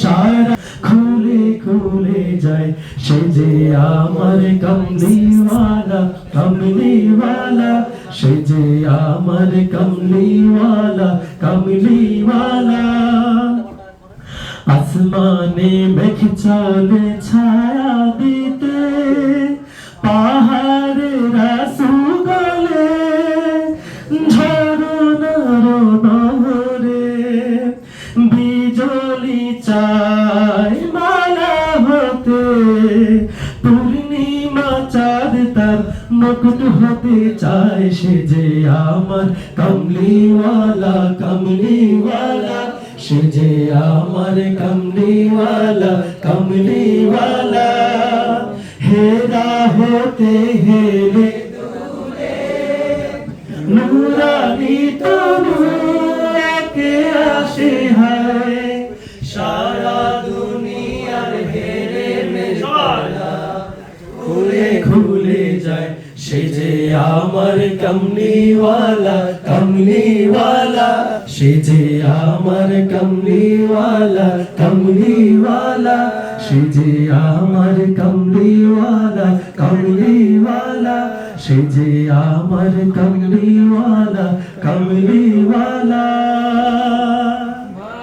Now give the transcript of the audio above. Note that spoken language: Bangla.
সারা খুলে খুলে যায়। সে যে আমার কমলিওয়ালা কমলিওয়ালা। সে যে আমার কমলিওয়ালা কমলিওয়ালা। আসমানে মেঘ চলে ছায়া দিতে, পাহাড়েরা বিজলি চাই মালা হতে, পূর্ণিমা চাঁদ তার মুকুট হতে চায় সে যে আমার কমলিওয়ালা কমলিওয়ালা, সে যে আমার কমলিওয়ালা কমলিওয়ালা। হেরা হতে হেলে নুরানি তনুকে আসে হায়। সে যে আমার কমলিওয়ালা কমলিওয়ালা। সে যে আমার কমলিওয়ালা কমলিওয়ালা। সে যে আমার কমলিওয়ালা কমলিওয়ালা। সে যে আমার কমলিওয়ালা কমলিওয়ালা।